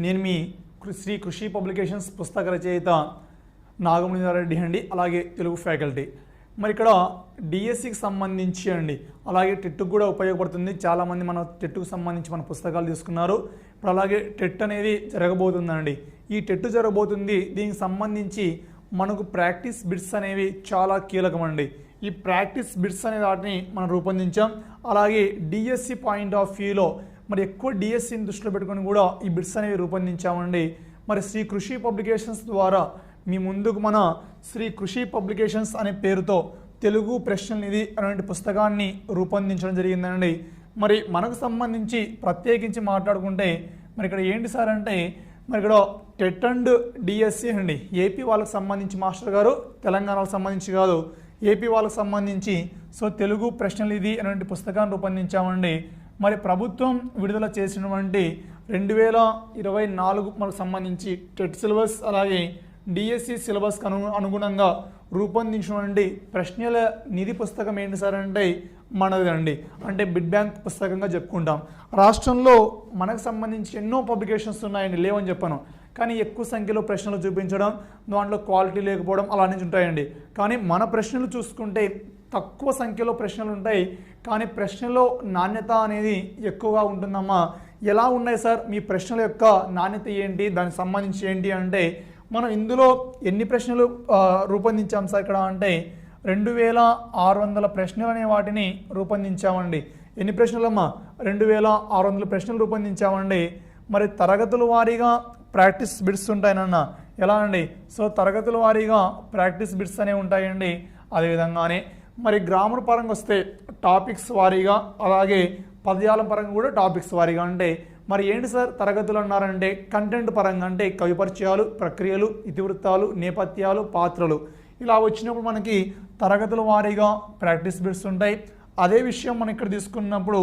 నేను మీ శ్రీ కృషి పబ్లికేషన్స్ పుస్తక రచయిత నాగమణిధారెడ్డి అండి అలాగే తెలుగు ఫ్యాకల్టీ. మరి ఇక్కడ డిఎస్సికి సంబంధించి అండి అలాగే టెట్కు కూడా ఉపయోగపడుతుంది. చాలామంది మన టెట్కు సంబంధించి మన పుస్తకాలు తీసుకున్నారు. ఇప్పుడు అలాగే టెట్ అనేది జరగబోతుందండి. ఈ టెట్ జరగబోతుంది. దీనికి సంబంధించి మనకు ప్రాక్టీస్ బిట్స్ అనేవి చాలా కీలకమండి. ఈ ప్రాక్టీస్ బిట్స్ అనే వాటిని మనం రూపొందించాం. అలాగే డిఎస్సి పాయింట్ ఆఫ్ వ్యూలో మరి ఎక్కువ డిఎస్సిని దృష్టిలో పెట్టుకొని కూడా ఈ బిట్స్ అనేవి రూపొందించామండి. మరి శ్రీ కృషి పబ్లికేషన్స్ ద్వారా మీ ముందుకు మన శ్రీ కృషి పబ్లికేషన్స్ అనే పేరుతో తెలుగు ప్రశ్నల నిధి అనేటువంటి పుస్తకాన్ని రూపొందించడం జరిగిందండి. మరి మనకు సంబంధించి ప్రత్యేకించి మాట్లాడుకుంటే మరి ఇక్కడ ఏంటి సార్ అంటే మరి ఇక్కడ టెట్ అండ్ డిఎస్సి అండి. ఏపీ వాళ్ళకి సంబంధించి మాస్టర్ గారు తెలంగాణకు సంబంధించి కాదు. ఏపీ వాళ్ళకి సంబంధించి సో తెలుగు ప్రశ్నలు ఇది అనేటువంటి పుస్తకాన్ని రూపొందించామండి. మరి ప్రభుత్వం విడుదల చేసినటువంటి రెండు వేల ఇరవై నాలుగు మనకు సంబంధించి టెట్ సిలబస్ అలాగే డిఎస్సి సిలబస్కి అను అనుగుణంగా రూపొందించినటువంటి ప్రశ్నల నిధి పుస్తకం ఏంటి సార్ అంటే మనది అండి అంటే బిడ్ బ్యాంక్ పుస్తకంగా చెప్పుకుంటాం. రాష్ట్రంలో మనకు సంబంధించి ఎన్నో పబ్లికేషన్స్ ఉన్నాయండి. లేవని చెప్పాను. కానీ ఎక్కువ సంఖ్యలో ప్రశ్నలు చూపించడం దాంట్లో క్వాలిటీ లేకపోవడం అలానే ఉంటాయండి. కానీ మన ప్రశ్నలు చూసుకుంటే తక్కువ సంఖ్యలో ప్రశ్నలు ఉంటాయి. కానీ ప్రశ్నలో నాణ్యత అనేది ఎక్కువగా ఉంటుందమ్మా. ఎలా ఉన్నాయి సార్? మీ ప్రశ్నల యొక్క నాణ్యత ఏంటి? దానికి సంబంధించి ఏంటి అంటే మనం ఇందులో ఎన్ని ప్రశ్నలు రూపొందించాం సార్ ఇక్కడ అంటే రెండు వేల ఆరు వందల ప్రశ్నలు అనే వాటిని రూపొందించామండి. ఎన్ని ప్రశ్నలమ్మా? రెండు వేల ఆరు వందల ప్రశ్నలు రూపొందించామండి. మరి తరగతుల వారీగా ప్రాక్టీస్ బిట్స్ ఉంటాయనన్న. ఎలా అండి? సో తరగతుల వారీగా ప్రాక్టీస్ బిట్స్ అనేవి ఉంటాయండి. అదేవిధంగానే మరి గ్రామర్ పరంగా వస్తే టాపిక్స్ వారీగా అలాగే పద్యాల పరంగా కూడా టాపిక్స్ వారీగా అంటే మరి ఏంటి సార్ తరగతులు అన్నారంటే కంటెంట్ పరంగా అంటే కవి పరిచయాలు ప్రక్రియలు ఇతివృత్తాలు నేపథ్యాలు పాత్రలు. ఇలా వచ్చినప్పుడు మనకి తరగతుల వారీగా ప్రాక్టీస్ బిట్స్ ఉంటాయి. అదే విషయం మనం ఇక్కడ తీసుకున్నప్పుడు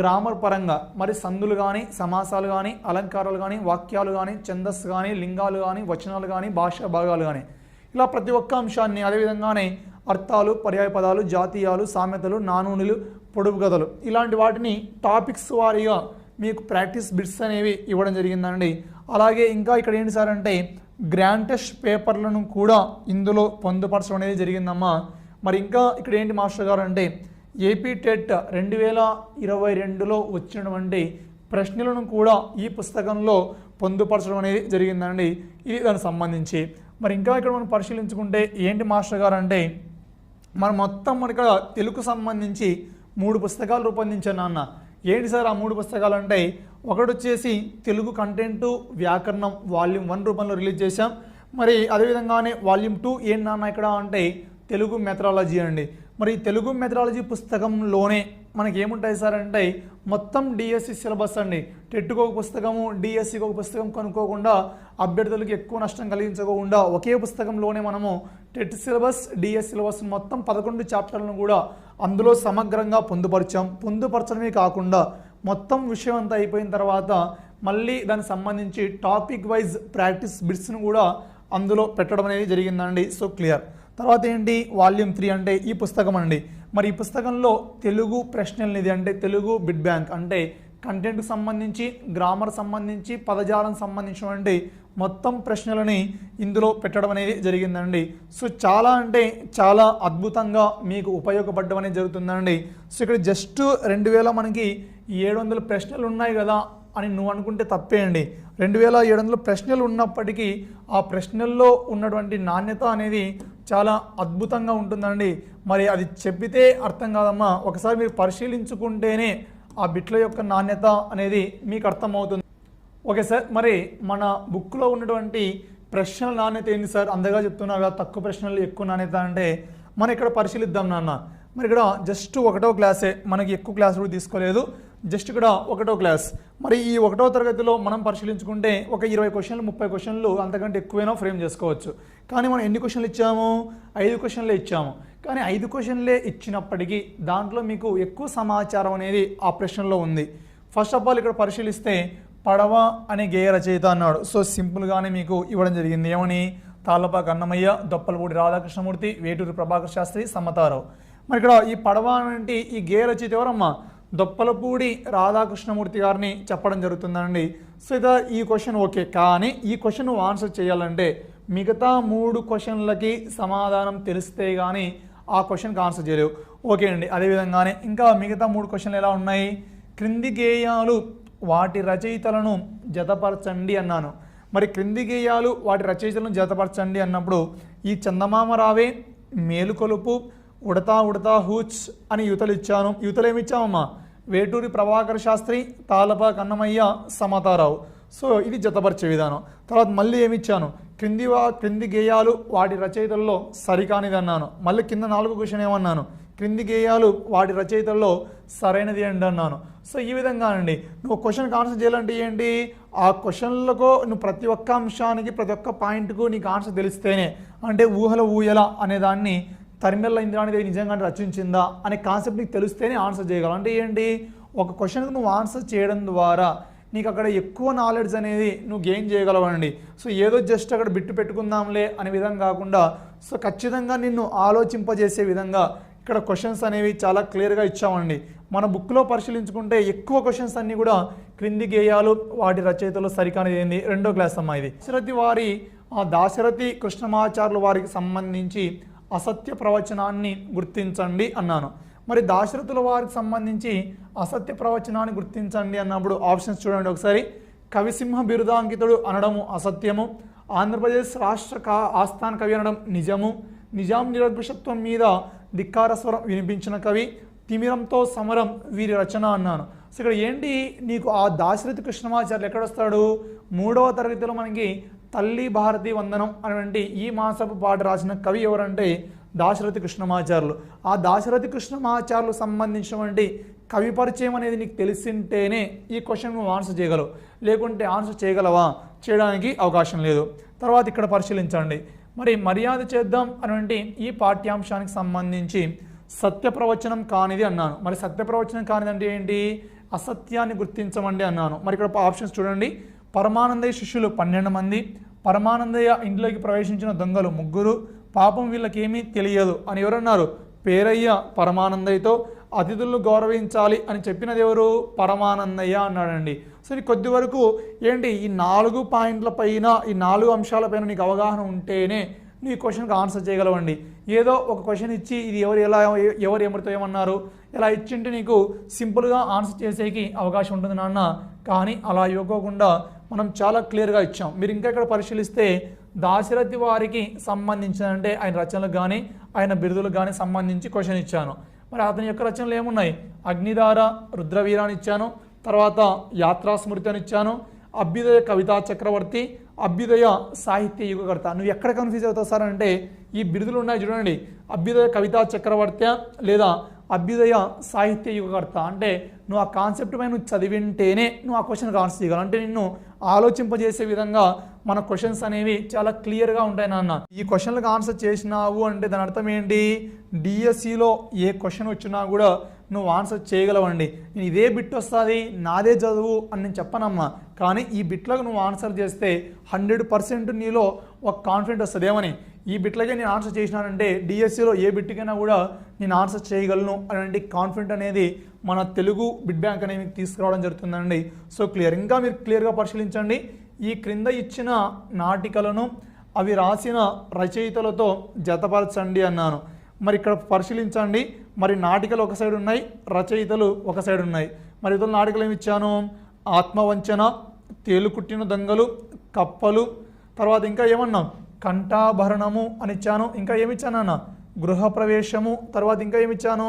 గ్రామర్ పరంగా మరి సందులు కానీ సమాసాలు కానీ అలంకారాలు కానీ వాక్యాలు కానీ ఛందస్సు కానీ లింగాలు కానీ వచనాలు కానీ భాషా భాగాలు కానీ ఇలా ప్రతి ఒక్క అంశాన్ని అదేవిధంగానే అర్థాలు పర్యాయ పదాలు జాతీయాలు సామెతలు నానూనులు పొడుపు కథలు. ఇలాంటి వాటిని టాపిక్స్ వారీగా మీకు ప్రాక్టీస్ బిట్స్ అనేవి ఇవ్వడం జరిగిందండి. అలాగే ఇంకా ఇక్కడ ఏంటి సార్ అంటే గ్రాంటెస్ట్ పేపర్లను కూడా ఇందులో పొందుపరచడం అనేది జరిగిందమ్మా. మరి ఇంకా ఇక్కడ ఏంటి మాస్టర్ గారు అంటే ఏపీ టెట్ రెండు వేల ఇరవై రెండులో వచ్చినటువంటి ప్రశ్నలను కూడా ఈ పుస్తకంలో పొందుపరచడం అనేది జరిగిందండి. ఇది దానికి సంబంధించి. మరి ఇంకా ఇక్కడ మనం పరిశీలించుకుంటే ఏంటి మాస్టర్ గారు అంటే మనం మొత్తం మన ఇక్కడ తెలుగు సంబంధించి మూడు పుస్తకాలు రూపొందించాను నాన్న. ఏంటి సార్ ఆ మూడు పుస్తకాలు అంటే? ఒకటి వచ్చేసి తెలుగు కంటెంట్ వ్యాకరణం వాల్యూమ్ వన్ రూపంలో రిలీజ్ చేశాం. మరి అదేవిధంగానే వాల్యూమ్ టూ ఏంటి నాన్న ఇక్కడ అంటే తెలుగు మెథడాలజీ అండి. మరి తెలుగు మెథడాలజీ పుస్తకంలోనే మనకి ఏముంటాయి సార్ అంటే మొత్తం డిఎస్సి సిలబస్ అండి. టెట్టుకో ఒక పుస్తకము డిఎస్సికి ఒక పుస్తకం కనుక్కోకుండా అభ్యర్థులకు ఎక్కువ నష్టం కలిగించకుండా ఒకే పుస్తకంలోనే మనము టెట్ సిలబస్ డిఎస్ సిలబస్ మొత్తం పదకొండు చాప్టర్లను కూడా అందులో సమగ్రంగా పొందుపరిచాం. పొందుపరచడమే కాకుండా మొత్తం విషయం అంతా అయిపోయిన తర్వాత మళ్ళీ దానికి సంబంధించి టాపిక్ వైజ్ ప్రాక్టీస్ బిట్స్ను కూడా అందులో పెట్టడం అనేది జరిగిందండి. So clear. తర్వాత ఏంటి? వాల్యూమ్ త్రీ అంటే ఈ పుస్తకం అండి. మరి ఈ పుస్తకంలో తెలుగు ప్రశ్నలు ఇది అంటే తెలుగు బిడ్ బ్యాంక్ అంటే కంటెంట్కి సంబంధించి గ్రామర్ సంబంధించి పదజాలం సంబంధించినటువంటి మొత్తం ప్రశ్నలని ఇందులో పెట్టడం అనేది జరిగిందండి. సో చాలా అంటే చాలా అద్భుతంగా మీకు ఉపయోగపడడం అనేది జరుగుతుందండి. సో ఇక్కడ జస్ట్ రెండు వేల మనకి ఏడు వందల ప్రశ్నలు ఉన్నాయి కదా అని నువ్వు అనుకుంటే తప్పే అండి. రెండు వేల ఏడు వందల ప్రశ్నలు ఉన్నప్పటికీ ఆ ప్రశ్నల్లో ఉన్నటువంటి నాణ్యత అనేది చాలా అద్భుతంగా ఉంటుందండి. మరి అది చెప్పితే అర్థం కాదమ్మా. ఒకసారి మీరు పరిశీలించుకుంటేనే ఆ బిట్ల యొక్క నాణ్యత అనేది మీకు అర్థమవుతుంది. ఓకే సార్ మరి మన బుక్లో ఉన్నటువంటి ప్రశ్నల నాణ్యత ఏంటి సార్? అందగా చెప్తున్నారు కదా తక్కువ ప్రశ్నలు ఎక్కువ నాణ్యత అంటే మనం ఇక్కడ పరిశీలిద్దాం నాన్న. మరి ఇక్కడ జస్ట్ ఒకటో క్లాసే మనకి ఎక్కువ క్లాస్ కూడా తీసుకోలేదు. జస్ట్ ఇక్కడ ఒకటో క్లాస్. మరి ఈ ఒకటో తరగతిలో మనం పరిశీలించుకుంటే ఒక ఇరవై క్వశ్చన్లు ముప్పై క్వశ్చన్లు అంతకంటే ఎక్కువైనా ఫ్రేమ్ చేసుకోవచ్చు. కానీ మనం ఎన్ని క్వశ్చన్లు ఇచ్చాము? ఐదు క్వశ్చన్లే ఇచ్చాము. కానీ ఐదు క్వశ్చన్లే ఇచ్చినప్పటికీ దాంట్లో మీకు ఎక్కువ సమాచారం అనేది ఆ ప్రశ్నలో ఉంది. ఫస్ట్ ఆఫ్ ఆల్ ఇక్కడ పరిశీలిస్తే పడవ అనే గేయ రచయిత అన్నాడు. సో సింపుల్గానే మీకు ఇవ్వడం జరిగింది. ఏమని? తాళ్ళపాక అన్నమయ్య దొప్పలపూడి రాధాకృష్ణమూర్తి వేటూరు ప్రభాకర్ శాస్త్రి సమ్మతారావు. మరి ఇక్కడ ఈ పడవ అంటే ఈ గేయ రచయిత ఎవరమ్మా? దొప్పలపూడి రాధాకృష్ణమూర్తి గారిని చెప్పడం జరుగుతుందండి. సో ఇదా ఈ క్వశ్చన్ ఓకే. కానీ ఈ క్వశ్చన్ ఆన్సర్ చేయాలంటే మిగతా మూడు క్వశ్చన్లకి సమాధానం తెలిస్తే కానీ ఆ క్వశ్చన్కి ఆన్సర్ చేయలేవు. ఓకే అండి. అదేవిధంగానే ఇంకా మిగతా మూడు క్వశ్చన్లు ఎలా ఉన్నాయి? క్రింది గేయాలు వాటి రచయితలను జతపరచండి అన్నాను. మరి క్రింది గేయాలు వాటి రచయితలను జతపరచండి అన్నప్పుడు ఈ చందమామ రావే మేలుకొలుపు ఉడతా ఉడతా హూచ్ అని యువతలు ఇచ్చాను యువతలు ఏమి ఇచ్చామమ్మా వేటూరి ప్రభాకర్ శాస్త్రి తాలప కన్నమయ్య సమతారావు. సో ఇది జతపరిచే విధానం. తర్వాత మళ్ళీ ఏమి ఇచ్చాను క్రింది వా క్రింది గేయాలు వాటి రచయితల్లో సరికానిది అన్నాను మళ్ళీ కింద నాలుగు క్వశ్చన్ ఏమన్నాను? క్రింది గేయాలు వాటి రచయితల్లో సరైనది ఏంటి అన్నాను సో ఈ విధంగా అండి నువ్వు క్వశ్చన్కి ఆన్సర్ చేయాలంటే ఏంటి? ఆ క్వశ్చన్లకు నువ్వు ప్రతి ఒక్క అంశానికి ప్రతి ఒక్క పాయింట్కు నీకు ఆన్సర్ తెలిస్తేనే అంటే ఊహల ఊయల అనే దాన్ని తరిమెల్ల ఇంద్రాణిదేవి నిజంగానే రచించిందా అనే కాన్సెప్ట్ నీకు తెలిస్తేనే ఆన్సర్ చేయగలం. అంటే ఏంటి? ఒక క్వశ్చన్కి నువ్వు ఆన్సర్ చేయడం ద్వారా నీకు అక్కడ ఎక్కువ నాలెడ్జ్ అనేది నువ్వు గెయిన్ చేయగలవండి సో ఏదో జస్ట్ అక్కడ బిట్టు పెట్టుకుందాంలే అనే విధంగా కాకుండా సో ఖచ్చితంగా నిన్ను ఆలోచింపజేసే విధంగా ఇక్కడ క్వశ్చన్స్ అనేవి చాలా క్లియర్గా ఇచ్చామండి. మన బుక్లో పరిశీలించుకుంటే ఎక్కువ క్వశ్చన్స్ అన్నీ కూడా క్రింది గేయాలు వాటి రచయితలు సరికానిది ఏంది? రెండో క్లాస్ అమ్మా ఇది దశరథి వారి ఆ దాశరథి కృష్ణమాచార్యులు వారికి సంబంధించి అసత్య ప్రవచనాన్ని గుర్తించండి అన్నాను. మరి దాశరథుల వారికి సంబంధించి అసత్య ప్రవచనాన్ని గుర్తించండి అన్నప్పుడు ఆప్షన్స్ చూడండి ఒకసారి. కవిసింహ బిరుదాంకితుడు అనడము అసత్యము. ఆంధ్రప్రదేశ్ రాష్ట్ర కా ఆస్థాన కవి అనడం నిజము. నిజాం నిరద్భుషత్వం మీద ధిక్కార స్వరం వినిపించిన కవి. తిమిరంతో సమరం వీరి రచన అన్నాను. సో ఇక్కడ ఏంటి? నీకు ఆ దాశరథి కృష్ణమాచార్యులు ఎక్కడొస్తాడు మూడవ తరగతిలో మనకి తల్లి భారతి వందనం అనేటువంటి ఈ మాసపు పాట రాసిన కవి ఎవరంటే దాశరథి కృష్ణమాచార్యులు. ఆ దాశరథి కృష్ణమాచార్యులు సంబంధించినటువంటి కవి పరిచయం అనేది నీకు తెలిసింటేనే ఈ క్వశ్చన్ నువ్వు ఆన్సర్ చేయగలవు. లేకుంటే ఆన్సర్ చేయగలవా? చేయడానికి అవకాశం లేదు. తర్వాత ఇక్కడ పరిశీలించండి. మరి మర్యాద చేద్దాం అనేటువంటి ఈ పాఠ్యాంశానికి సంబంధించి సత్య ప్రవచనం కానిది అన్నాను. మరి సత్య ప్రవచనం కానిది అంటే ఏంటి? అసత్యాన్ని గుర్తించమండి అన్నాను. మరి ఇక్కడ ఆప్షన్స్ చూడండి. పరమానందయ్య శిష్యులు పన్నెండు మంది పరమానందయ్య ఇంట్లోకి ప్రవేశించిన దొంగలు ముగ్గురు. పాపం వీళ్ళకేమీ తెలియదు అని ఎవరన్నారు? పేరయ్య పరమానందయ్యతో అతిథులను గౌరవించాలి అని చెప్పినది ఎవరు? పరమానందయ్య అన్నాడండి. సో ఇది కొద్ది వరకు ఏంటి? ఈ నాలుగు పాయింట్ల పైన ఈ నాలుగు అంశాలపైన నీకు అవగాహన ఉంటేనే నీ క్వశ్చన్కి ఆన్సర్ చేయగలవండి. ఏదో ఒక క్వశ్చన్ ఇచ్చి ఇది ఎవరు ఎలా ఎవరు ఎవరితో ఏమన్నారు? ఇలా ఇచ్చింటే నీకు సింపుల్గా ఆన్సర్ చేసేకి అవకాశం ఉంటుంది నాన్న. కానీ అలా ఇవ్వకోకుండా మనం చాలా క్లియర్గా ఇచ్చాం. మీరు ఇంకా ఇక్కడ పరిశీలిస్తే దాశరథి వారికి సంబంధించిన అంటే ఆయన రచనలకు కానీ ఆయన బిరుదులకు కానీ సంబంధించి క్వశ్చన్ ఇచ్చాను. మరి అతని యొక్క రచనలు ఏమున్నాయి? అగ్నిధార రుద్రవీర అని ఇచ్చాను. తర్వాత యాత్రాస్మృతి అని ఇచ్చాను. అభ్యుదయ కవితా చక్రవర్తి అభ్యుదయ సాహిత్య యుగకర్త. నువ్వు ఎక్కడ కన్ఫ్యూజ్ అవుతావు సార్ అంటే ఈ బిరుదులు ఉన్నాయి చూడండి. అభ్యుదయ కవితా చక్రవర్తి లేదా అభ్యుదయ సాహిత్య యుగకర్త. అంటే నువ్వు ఆ కాన్సెప్ట్ పైన నువ్వు చదివింటేనే నువ్వు ఆ క్వశ్చన్కి ఆన్సర్ చేయగలవు. అంటే నిన్ను ఆలోచింపజేసే విధంగా మన క్వశ్చన్స్ అనేవి చాలా క్లియర్గా ఉంటాయి నాన్న. ఈ క్వశ్చన్లకు ఆన్సర్ చేసినావు అంటే దాని అర్థం ఏంటి? డిఎస్సిలో ఏ క్వశ్చన్ వచ్చినా కూడా నువ్వు ఆన్సర్ చేయగలవండి. నేను ఇదే బిట్ వస్తుంది నాదే చదువు అని నేను చెప్పనమ్మా. కానీ ఈ బిట్లకు నువ్వు ఆన్సర్ చేస్తే హండ్రెడ్ పర్సెంట్ నీలో ఒక కాన్ఫిడెంట్ వస్తుంది ఏమని ఈ బిట్లకే నేను ఆన్సర్ చేసినానంటే డిఎస్సిలో ఏ బిట్కైనా కూడా నేను ఆన్సర్ చేయగలను అనేది కాన్ఫిడెంట్ అనేది మన తెలుగు బిడ్ బ్యాంక్ అనేది మీకు తీసుకురావడం జరుగుతుందండి. సో క్లియర్ ఇంకా మీరు క్లియర్గా పరిశీలించండి. ఈ క్రింద ఇచ్చిన నాటికలను అవి రాసిన రచయితలతో జతపరచండి అన్నాను. మరి ఇక్కడ పరిశీలించండి. మరి నాటికలు ఒక సైడ్ ఉన్నాయి రచయితలు ఒక సైడ్ ఉన్నాయి. మరి ఇతరుల నాటికలు ఏమి ఇచ్చాను? ఆత్మవంచన తేలుకుట్టిన దొంగలు కప్పలు తర్వాత ఇంకా ఏమన్నాం? కంఠాభరణము అని ఇచ్చాను. ఇంకా ఏమి ఇచ్చానన్న గృహప్రవేశము తర్వాత ఇంకా ఏమి ఇచ్చాను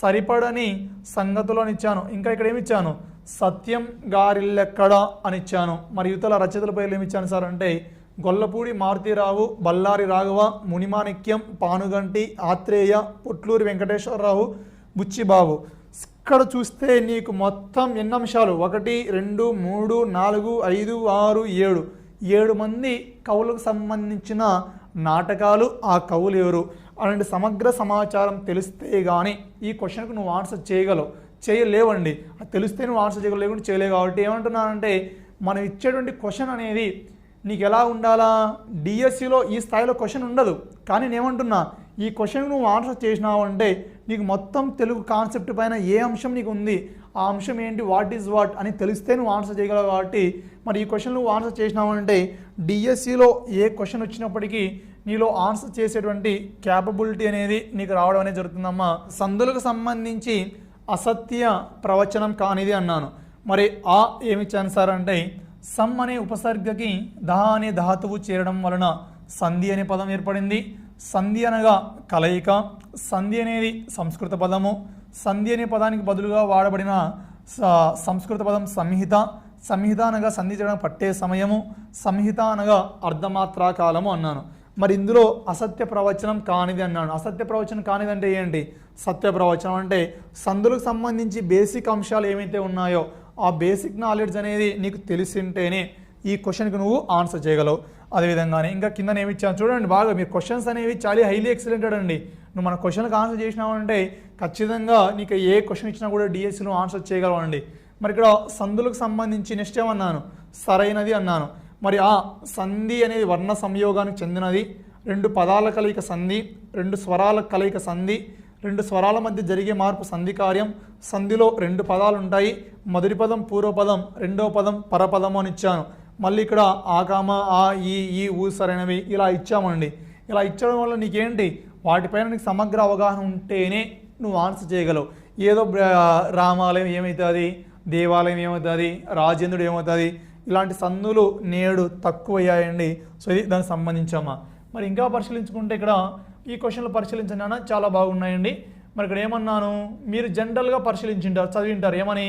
సరిపడని సంగతులు అని ఇచ్చాను. ఇంకా ఇక్కడ ఏమి ఇచ్చాను సత్యం గారిల్లెక్కడ అని ఇచ్చాను. మరి యువతల రచయితల పేర్లు ఏమి ఇచ్చాను సార్ అంటే గొల్లపూడి మారుతీరావు బల్లారి రాఘవ మునిమాణిక్యం పానుగంటి ఆత్రేయ పుట్లూరి వెంకటేశ్వరరావు బుచ్చిబాబు. ఇక్కడ చూస్తే నీకు మొత్తం ఎన్ని అంశాలు? ఒకటి రెండు మూడు నాలుగు ఐదు ఆరు ఏడు. ఏడు మంది కవులకు సంబంధించిన నాటకాలు ఆ కవులు ఎవరు? అలాంటి సమగ్ర సమాచారం తెలిస్తే కానీ ఈ క్వశ్చన్కు నువ్వు ఆన్సర్ చేయగలవు. చేయలేవండి. అది తెలిస్తే నువ్వు ఆన్సర్ చేయగలవు లేకుండా చేయలేవు కాబట్టి ఏమంటున్నానంటే మనం ఇచ్చేటువంటి క్వశ్చన్ అనేది నీకు ఎలా ఉండాలా? డిఎస్సిలో ఈ స్థాయిలో క్వశ్చన్ ఉండదు. కానీ నేను ఏమంటున్నా ఈ క్వశ్చన్ నువ్వు ఆన్సర్ చేసినావు అంటే నీకు మొత్తం తెలుగు కాన్సెప్ట్ పైన ఏ అంశం నీకు ఉంది? ఆ అంశం ఏంటి? వాట్ ఈజ్ వాట్ అని తెలిస్తే నువ్వు ఆన్సర్ చేయగలవు కాబట్టి మరి ఈ క్వశ్చన్ నువ్వు ఆన్సర్ చేసినావు అంటే డిఎస్సిలో ఏ క్వశ్చన్ వచ్చినప్పటికీ నీలో ఆన్సర్ చేసేటువంటి క్యాపబిలిటీ అనేది నీకు రావడం అనేది జరుగుతుందమ్మా. సందులకు సంబంధించి అసత్య ప్రవచనం కానిది అన్నాను. మరి ఆ ఏమి ఇచ్చాను సార్ అంటే సమ్ అనే ఉపసర్గకి దా అనే ధాతువు చేరడం వలన సంధి అనే పదం ఏర్పడింది. సంధి అనగా కలయిక. సంధి అనేది సంస్కృత పదము. సంధి అనే పదానికి బదులుగా వాడబడిన స- సంస్కృత పదం సంహిత. సంహిత అనగా సంధి చేయడం పట్టే సమయము. సంహిత అనగా అర్ధమాత్రా కాలము అన్నాను. మరి ఇందులో అసత్య ప్రవచనం కానిది అన్నాను. అసత్య ప్రవచనం కానిది అంటే ఏంటి? సత్య ప్రవచనం అంటే సంధులకు సంబంధించి బేసిక్ అంశాలు ఏమైతే ఉన్నాయో ఆ బేసిక్ నాలెడ్జ్ అనేది నీకు తెలిసింటేనే ఈ క్వశ్చన్కి నువ్వు ఆన్సర్ చేయగలవు. అదేవిధంగానే ఇంకా కింద ఏమి ఇచ్చాను. చూడండి బాగా మీరు క్వశ్చన్స్ అనేవి చాలా హైలీ ఎక్సలెంటెడ్ అండి. నువ్వు మన క్వశ్చన్కి ఆన్సర్ చేసినావంటే ఖచ్చితంగా నీకు ఏ క్వశ్చన్ ఇచ్చినా కూడా డిఎస్సి నువ్వు ఆన్సర్ చేయగలవండి మరి ఇక్కడ సందులకు సంబంధించి నెక్స్ట్ ఏమన్నాను? సరైనది అన్నాను. మరి ఆ సంధి అనేది వర్ణ సంయోగానికి చెందినది. రెండు పదాల కలయిక సంధి రెండు స్వరాల కలయిక సంధి రెండు స్వరాల మధ్య జరిగే మార్పు సంధి కార్యం. సంధిలో రెండు పదాలు ఉంటాయి. మొదటి పదం పూర్వపదం రెండో పదం పరపదము అని ఇచ్చాను. మళ్ళీ ఇక్కడ ఆకామ ఆ ఈ ఈ ఊ సరైనవి ఇలా ఇచ్చామండి. ఇలా ఇచ్చడం వల్ల నీకేంటి? వాటిపైన నీకు సమగ్ర అవగాహన ఉంటేనే నువ్వు ఆన్సర్ చేయగలవు. ఏదో రామాలయం ఏమవుతుంది దేవాలయం ఏమవుతుంది రాజేంద్రుడు ఏమవుతుంది ఇలాంటి సన్నులు నేడు తక్కువయ్యాయండి. సో ఇది దానికి సంబంధించమ్మా. మరి ఇంకా పరిశీలించుకుంటే ఇక్కడ ఈ క్వశ్చన్లు పరిశీలించండి చాలా బాగున్నాయండి. మరి ఇక్కడ ఏమన్నాను? మీరు జనరల్గా పరిశీలించింటారు చదివింటారు. ఏమని?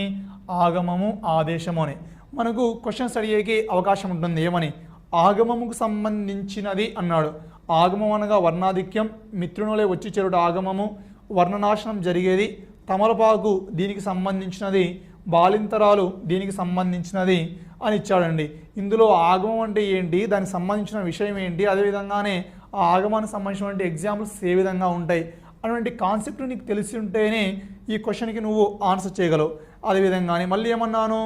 ఆగమము ఆదేశము అని. మనకు క్వశ్చన్స్ అడిగేకి అవకాశం ఉంటుంది. ఏమని? ఆగమముకు సంబంధించినది అన్నాడు. ఆగమం అనగా వర్ణాధిక్యం. మిత్రునులే వచ్చి చెరుడు ఆగమము. వర్ణనాశనం జరిగేది. తమలపాకు దీనికి సంబంధించినది. బాలింతరాలు దీనికి సంబంధించినది అని ఇచ్చాడండి. ఇందులో ఆగమం అంటే ఏంటి? దానికి సంబంధించిన విషయం ఏంటి? అదేవిధంగానే ఆ ఆగమానికి సంబంధించినటువంటి ఎగ్జాంపుల్స్ ఏ విధంగా ఉంటాయి? అటువంటి కాన్సెప్ట్ నీకు తెలిసి ఉంటేనే ఈ క్వశ్చన్కి నువ్వు ఆన్సర్ చేయగలవు. అదేవిధంగానే మళ్ళీ ఏమన్నాను?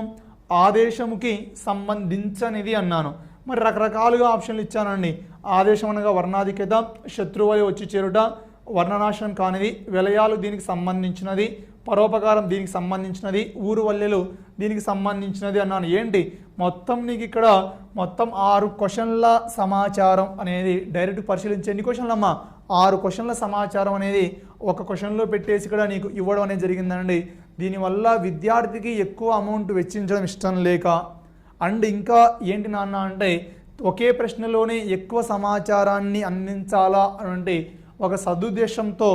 ఆదేశముకి సంబంధించనిది అన్నాను. మరి రకరకాలుగా ఆప్షన్లు ఇచ్చానండి. ఆదేశం అనగా వర్ణాధిక్యత శత్రువలి వచ్చి చేరుట వర్ణనాశనం కానిది విలయాలు దీనికి సంబంధించినది పరోపకారం దీనికి సంబంధించినది ఊరు వల్లెలు దీనికి సంబంధించినది అన్నాను. ఏంటి? మొత్తం నీకు ఇక్కడ మొత్తం ఆరు క్వశ్చన్ల సమాచారం అనేది డైరెక్ట్ పరిశీలించే ఎన్ని క్వశ్చన్లు అమ్మా ఆరు క్వశ్చన్ల సమాచారం అనేది ఒక క్వశ్చన్లో పెట్టేసి ఇక్కడ నీకు ఇవ్వడం అనేది జరిగిందండి. దీనివల్ల విద్యార్థికి ఎక్కువ అమౌంట్ వెచ్చించడం ఇష్టం లేక అండ్ ఇంకా ఏంటి నాన్న అంటే ఒకే ప్రశ్నలోనే ఎక్కువ సమాచారాన్ని అందించాలా అంటే ఒక సదుద్దేశంతో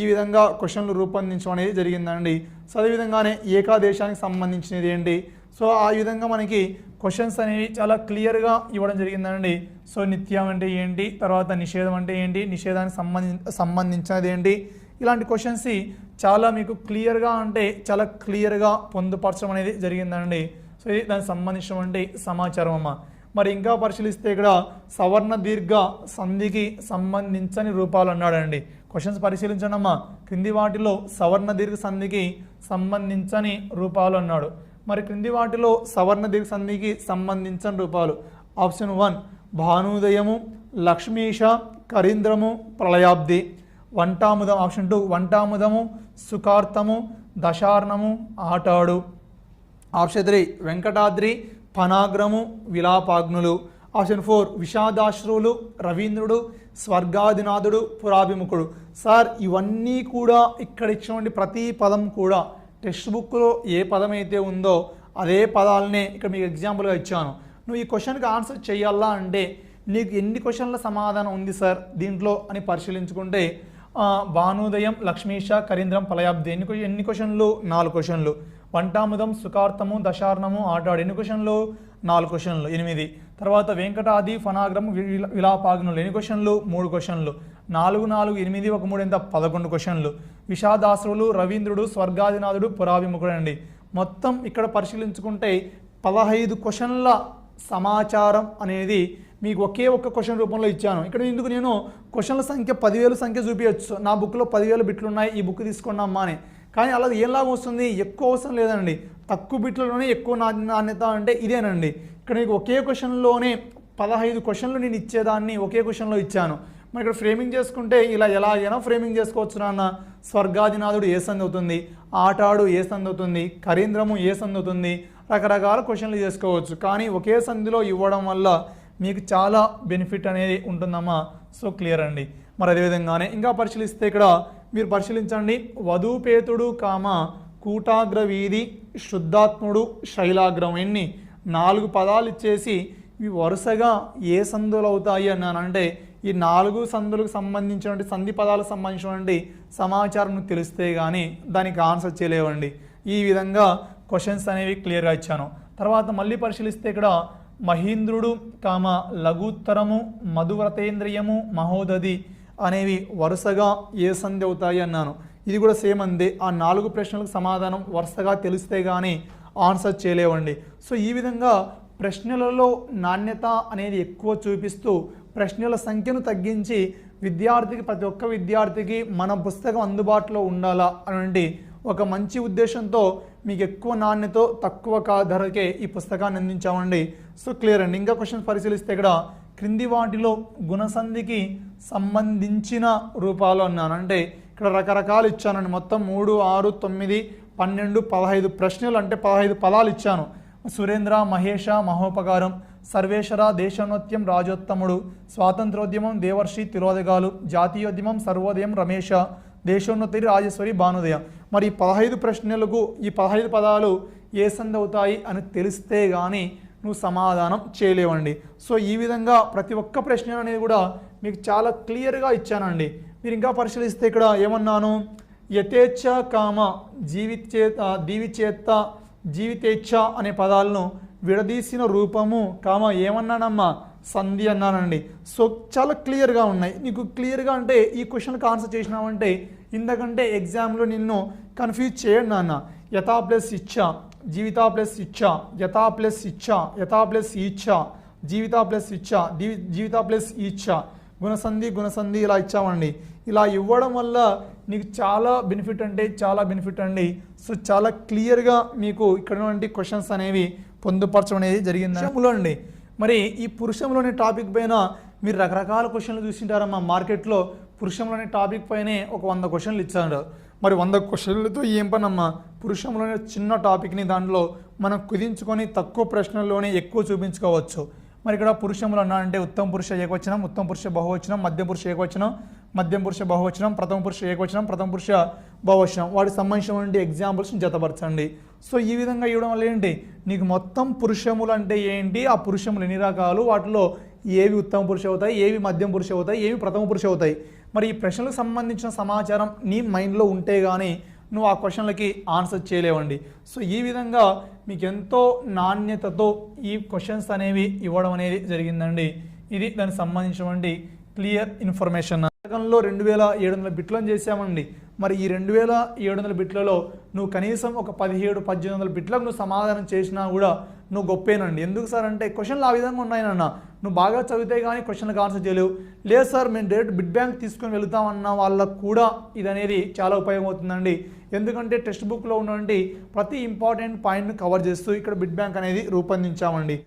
ఈ విధంగా క్వశ్చన్లు రూపొందించడం అనేది జరిగిందండి. సో అదేవిధంగానే ఏకాదేశానికి సంబంధించినది ఏంటి? సో ఆ విధంగా మనకి క్వశ్చన్స్ అనేవి చాలా క్లియర్గా ఇవ్వడం జరిగిందండి. సో నిత్యం అంటే ఏంటి? తర్వాత నిషేధం అంటే ఏంటి? నిషేధానికి సంబంధించి సంబంధించినది ఏంటి? ఇలాంటి క్వశ్చన్స్ చాలా మీకు క్లియర్గా అంటే చాలా క్లియర్గా పొందుపరచడం అనేది జరిగిందండి. సో ఇది దానికి సంబంధించినటువంటి సమాచారం అమ్మ. మరి ఇంకా పరిశీలిస్తే ఇక్కడ సవర్ణ దీర్ఘ సంధికి సంబంధించని రూపాలు అన్నాడండి. క్వశ్చన్స్ పరిశీలించండి అమ్మా. క్రింది వాటిలో సవర్ణ దీర్ఘ సంధికి సంబంధించని రూపాలు అన్నాడు. మరి క్రింది వాటిలో సవర్ణ దీర్ఘ సంధికి సంబంధించని రూపాలు. ఆప్షన్ వన్ భానుదయము లక్ష్మీష కరీంద్రము ప్రళయాబ్ది. వంటాముదం ఆప్షన్ టూ వంటాముదము సుఖార్థము దశార్ణము ఆటాడు. ఆప్షన్ త్రీ వెంకటాద్రి పనాగ్రము విలాపాగ్నులు. ఆప్షన్ ఫోర్ విషాదాశ్రువులు రవీంద్రుడు స్వర్గాదినాథుడు పురాభిముఖుడు. సార్ ఇవన్నీ కూడా ఇక్కడ ఇచ్చినటువంటి ప్రతి పదం కూడా టెక్స్ట్ బుక్లో ఏ పదం అయితే ఉందో అదే పదాలనే ఇక్కడ మీకు ఎగ్జాంపుల్గా ఇచ్చాను. నువ్వు ఈ క్వశ్చన్కి ఆన్సర్ చేయాలా అంటే నీకు ఎన్ని క్వశ్చన్ల సమాధానం ఉంది సార్ దీంట్లో అని పరిశీలించుకుంటే భానుదయం లక్ష్మీష కరీంద్రం పలయాబ్ది. ఎన్ని ఎన్ని క్వశ్చన్లు నాలుగు క్వశ్చన్లు వంటాముదం సుఖార్థము దశార్ణము ఆటాడు. ఎన్ని క్వశ్చన్లు నాలుగు క్వశ్చన్లు ఎనిమిది. తర్వాత వెంకటాది ఫనాగ్రము విలాపాగ్నులు. ఎన్ని క్వశ్చన్లు మూడు క్వశ్చన్లు నాలుగు నాలుగు ఎనిమిది ఒక మూడు ఎంత? పదకొండు క్వశ్చన్లు విషాదాసురులు రవీంద్రుడు స్వర్గాదినాథుడు పురాభిముఖుడు అండి మొత్తం ఇక్కడ పరిశీలించుకుంటే పదహైదు క్వశ్చన్ల సమాచారం అనేది మీకు ఒకే ఒక్క క్వశ్చన్ రూపంలో ఇచ్చాను. ఇక్కడ ఎందుకు నేను క్వశ్చన్ల సంఖ్య పదివేలు సంఖ్య చూపించచ్చు నా బుక్లో పదివేలు బిట్లు ఉన్నాయి ఈ బుక్ తీసుకున్నాం మానే అని. కానీ అలా ఏం లాభం వస్తుంది? ఎక్కువ అవసరం లేదండి. తక్కువ బిట్లలోనే ఎక్కువ నాణ్యత అంటే ఇదేనండి. ఇక్కడ మీకు ఒకే క్వశ్చన్లోనే పదహైదు క్వశ్చన్లు నేను ఇచ్చేదాన్ని ఒకే క్వశ్చన్లో ఇచ్చాను. మరి ఇక్కడ ఫ్రేమింగ్ చేసుకుంటే ఇలా ఎలాగైనా ఫ్రేమింగ్ చేసుకోవచ్చు నాన్న. స్వర్గాదినాథుడు ఏ సంధి అవుతుంది? ఆటాడు ఏ సంధి అవుతుంది? కరీంద్రము ఏ సంధి అవుతుంది? రకరకాల క్వశ్చన్లు చేసుకోవచ్చు. కానీ ఒకే సంధిలో ఇవ్వడం వల్ల మీకు చాలా బెనిఫిట్ అనేది ఉంటుందమ్మా. సో క్లియర్ అండి. మరి అదేవిధంగానే ఇంకా పరిశీలిస్తే ఇక్కడ మీరు పరిశీలించండి. వధూపేతుడు కామ కూటాగ్ర వీధి శుద్ధాత్ముడు శైలాగ్రం ఎన్ని నాలుగు పదాలు ఇచ్చేసి ఇవి వరుసగా ఏ సందులు అవుతాయి అన్నానంటే ఈ నాలుగు సందులకు సంబంధించినటువంటి సంధి పదాలకు సంబంధించినటువంటి సమాచారం తెలిస్తే కానీ దానికి ఆన్సర్ చేయలేవండి. ఈ విధంగా క్వశ్చన్స్ అనేవి క్లియర్గా ఇచ్చాను. తర్వాత మళ్ళీ పరిశీలిస్తే ఇక్కడ మహీంద్రుడు కామ లఘుత్తరము మధువ్రతేంద్రియము మహోదది అనేవి వరుసగా ఏ సంధి అవుతాయి అన్నాను. ఇది కూడా సేమ్ అందే. ఆ నాలుగు ప్రశ్నలకు సమాధానం వరుసగా తెలిస్తే కానీ ఆన్సర్ చేయలేవండి. సో ఈ విధంగా ప్రశ్నలలో నాణ్యత అనేది ఎక్కువ చూపిస్తూ ప్రశ్నల సంఖ్యను తగ్గించి విద్యార్థికి ప్రతి ఒక్క విద్యార్థికి మన పుస్తకం అందుబాటులో ఉండాలా అనండి. ఒక మంచి ఉద్దేశంతో మీకు ఎక్కువ నాణ్యతో తక్కువ కా ధరకే ఈ పుస్తకాన్ని అందించామండి. సో క్లియర్ అండి. ఇంకా క్వశ్చన్స్ పరిశీలిస్తే ఇక్కడ క్రింది వాటిలో గుణసంధికి సంబంధించిన రూపాలు అన్నాను. అంటే ఇక్కడ రకరకాలు ఇచ్చానండి. మొత్తం మూడు ఆరు తొమ్మిది పన్నెండు పదహైదు ప్రశ్నలు అంటే పదహైదు పదాలు ఇచ్చాను. సురేంద్ర మహేష మహోపకారం సర్వేశ్వర దేశోన్నత్యం రాజోత్తముడు స్వాతంత్రోద్యమం దేవర్షి తిరోదగాలు జాతీయోద్యమం సర్వోదయం రమేష దేశోన్నతి రాజేశ్వరి భానుదయ. మరి పదహైదు ప్రశ్నలకు ఈ పదహైదు పదాలు ఏ సంధి అవుతాయి అని తెలిస్తే కానీ నువ్వు సమాధానం చేయలేవండి. సో ఈ విధంగా ప్రతి ఒక్క ప్రశ్న అనేది కూడా మీకు చాలా క్లియర్గా ఇచ్చానండి. మీరు ఇంకా పరిశీలిస్తే ఇక్కడ ఏమన్నాను? యథేచ్ఛ కామ జీవిచేత దీవిచేత జీవితేచ్ఛ అనే పదాలను విడదీసిన రూపము కామ ఏమన్నానమ్మా? సంధి అన్నానండి. సో చాలా క్లియర్గా ఉన్నాయి. నీకు క్లియర్గా అంటే ఈ క్వశ్చన్కి ఆన్సర్ చేసినావంటే ఇంతకంటే ఎగ్జామ్లో నిన్ను కన్ఫ్యూజ్ చేయండి నాన్న. యథా ప్లస్ ఇచ్చ జీవిత ప్లస్ ఇచ్చ యథా ప్లస్ ఇచ్చ యథా ప్లస్ ఈచ్ఛ జీవిత ప్లస్ ఇచ్చ జీవిత ప్లస్ ఈచ్ఛ గుణసంధి గుణసంధి ఇలా ఇచ్చామండి. ఇలా ఇవ్వడం వల్ల నీకు చాలా బెనిఫిట్ అంటే చాలా బెనిఫిట్ అండి. సో చాలా క్లియర్గా మీకు ఇక్కడ క్వశ్చన్స్ అనేవి పొందుపరచడం అనేది జరిగింది. పురుషంలో అండి. మరి ఈ పురుషంలోని టాపిక్ పైన మీరు రకరకాల క్వశ్చన్లు చూసింటారమ్మా మార్కెట్లో. పురుషంలోని టాపిక్ పైనే ఒక వంద క్వశ్చన్లు ఇచ్చాడు. మరి వంద క్వశ్చన్లతో ఏం పనమ్మా? పురుషంలోని చిన్న టాపిక్ని దాంట్లో మనం కుదించుకొని తక్కువ ప్రశ్నల్లోనే ఎక్కువ చూపించుకోవచ్చు. మరి ఇక్కడ పురుషములు అన్నా అంటే ఉత్తమ పురుష ఏకవచనం ఉత్తమ పురుష బహువచనం మధ్య పురుష ఏకవచనం మధ్యం పురుష బహువచనం ప్రథమ పురుష ఏకవచనం ప్రథమ పురుష బహువచనం. వాటికి సంబంధించినటువంటి ఎగ్జాంపుల్స్ని జతపరచండి. సో ఈ విధంగా ఇవ్వడం వల్ల ఏంటి? నీకు మొత్తం పురుషములు అంటే ఏంటి? ఆ పురుషములు ఎన్ని రకాలు? వాటిలో ఏవి ఉత్తమ పురుష అవుతాయి? ఏవి మధ్యం పురుష అవుతాయి? ఏవి ప్రథమ పురుష అవుతాయి? మరి ఈ ప్రశ్నలకు సంబంధించిన సమాచారం నీ మైండ్లో ఉంటే కానీ నువ్వు ఆ క్వశ్చన్లకి ఆన్సర్ చేయలేవండి. సో ఈ విధంగా మీకు ఎంతో నాణ్యతతో ఈ క్వశ్చన్స్ అనేవి ఇవ్వడం అనేది జరిగిందండి. ఇది దానికి సంబంధించినటువంటి క్లియర్ ఇన్ఫర్మేషన్. పుస్తకంలో రెండు వేల ఏడు వందల బిట్లను చేశామండి. మరి ఈ రెండు వేల ఏడు వందల బిట్లలో నువ్వు కనీసం ఒక పదిహేడు పద్దెనిమిది వందల బిట్లకు నువ్వు సమాధానం చేసినా కూడా నువ్వు గొప్పేనండి. ఎందుకు సార్? అంటే క్వశ్చన్లు ఆ విధంగా ఉన్నాయనన్న నువ్వు బాగా చదివితే కానీ క్వశ్చన్లకు ఆన్సర్ చేయలేవు. లేదు సార్ మేము డైరెక్ట్ బిడ్ బ్యాంక్ తీసుకొని వెళ్తామన్న వాళ్ళకు కూడా ఇది అనేది చాలా ఉపయోగమవుతుందండి. ఎందుకంటే టెక్స్ట్ బుక్లో ఉన్నటువంటి ప్రతి ఇంపార్టెంట్ పాయింట్ని కవర్ చేస్తూ ఇక్కడ బిడ్ బ్యాంక్ అనేది రూపొందించామండి.